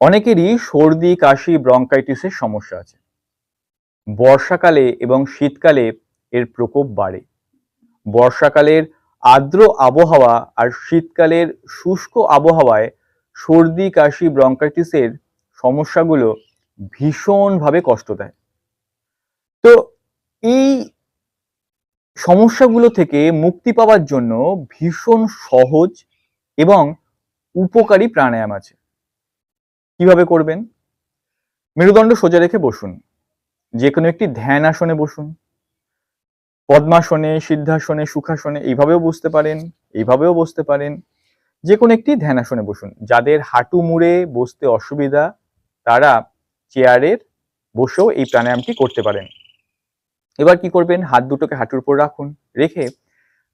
অনেকেরই সর্দি, কাশি, ব্রঙ্কাইটিসের সমস্যা আছে। বর্ষাকালে এবং শীতকালে এর প্রকোপ বাড়ে। বর্ষাকালের আর্দ্র আবহাওয়া আর শীতকালের শুষ্ক আবহাওয়ায় সর্দি, কাশি, ব্রঙ্কাইটিসের সমস্যাগুলো ভীষণভাবে কষ্ট দেয়। তো এই সমস্যাগুলো থেকে মুক্তি পাওয়ার জন্য ভীষণ সহজ এবং উপকারী প্রাণায়াম আছে। কীভাবে করবেন? মেরুদণ্ড সোজা রেখে বসুন। যে কোনো একটি ধ্যান আসনে বসুন। পদ্মাসনে, সিদ্ধাসনে, সুখাসনে এইভাবেও বসতে পারেন, এইভাবেও বসতে পারেন। যে কোনো একটি ধ্যান আসনে বসুন। যাদের হাঁটু মুড়ে বসতে অসুবিধা, তারা চেয়ারের বসেও এই প্রাণায়ামটি করতে পারেন। এবার কি করবেন? হাত দুটোকে হাঁটুর উপর রাখুন। রেখে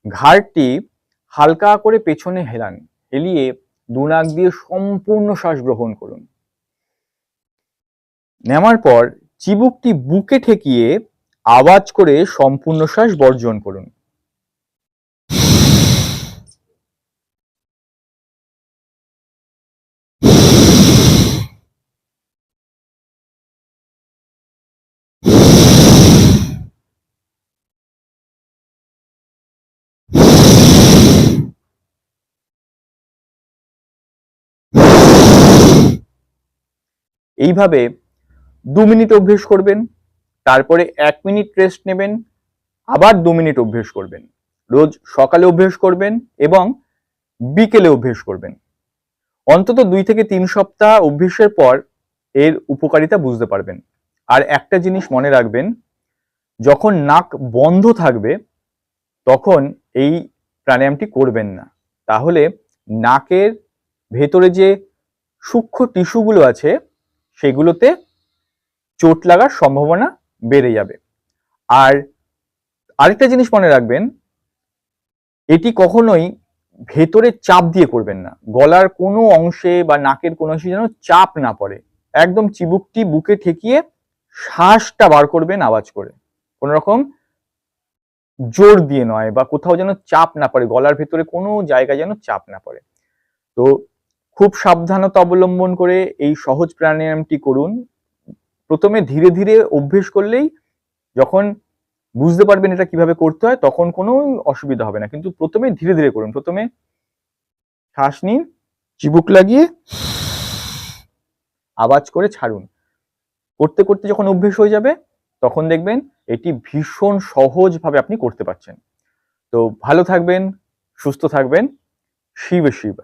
ঘাড়টি হালকা করে পেছনে হেলান। হেলিয়ে দুনাক দিয়ে সম্পূর্ণ শ্বাস গ্রহণ করুন। নেওয়ার পর চিবুকটি বুকে ঠেকিয়ে আওয়াজ করে সম্পূর্ণ শ্বাস বর্জন করুন। এইভাবে দু মিনিট অভ্যেস করবেন, তারপরে এক মিনিট রেস্ট নেবেন, আবার দু মিনিট অভ্যেস করবেন। রোজ সকালে অভ্যেস করবেন এবং বিকেলে অভ্যেস করবেন। অন্তত দুই থেকে তিন সপ্তাহ অভ্যেসের পর এর উপকারিতা বুঝতে পারবেন। আর একটা জিনিস মনে রাখবেন, যখন নাক বন্ধ থাকবে, তখন এই প্রাণায়ামটি করবেন না। তাহলে নাকের ভেতরে যে সূক্ষ্ম টিস্যুগুলো আছে, সেগুলোতে চোট লাগার সম্ভাবনা বেড়ে যাবে। আর আরেকটা জিনিস মনে রাখবেন, এটি কখনোই ভেতরে চাপ দিয়ে করবেন না। গলার কোনো অংশে বা নাকের কোনো অংশে যেন চাপ না পড়ে। একদম চিবুকটি বুকে ঠেকিয়ে শ্বাসটা বার করবেন আওয়াজ করে। কোনো রকম জোর দিয়ে নয় বা কোথাও যেন চাপ না পড়ে, গলার ভেতরে কোনো জায়গায় যেন চাপ না পড়ে। তো খুব সাবধানতা অবলম্বন করে এই সহজ প্রাণায়ামটি করুন। প্রথমে ধীরে ধীরে অভ্যেস করলেই যখন বুঝতে পারবেন এটা কীভাবে করতে হয়, তখন কোনো অসুবিধা হবে না। কিন্তু প্রথমে ধীরে ধীরে করুন। প্রথমে শ্বাস নিন, চিবুক লাগিয়ে আওয়াজ করে ছাড়ুন। করতে করতে যখন অভ্যেস হয়ে যাবে, তখন দেখবেন এটি ভীষণ সহজভাবে আপনি করতে পারছেন। তো ভালো থাকবেন, সুস্থ থাকবেন। শিব শিব।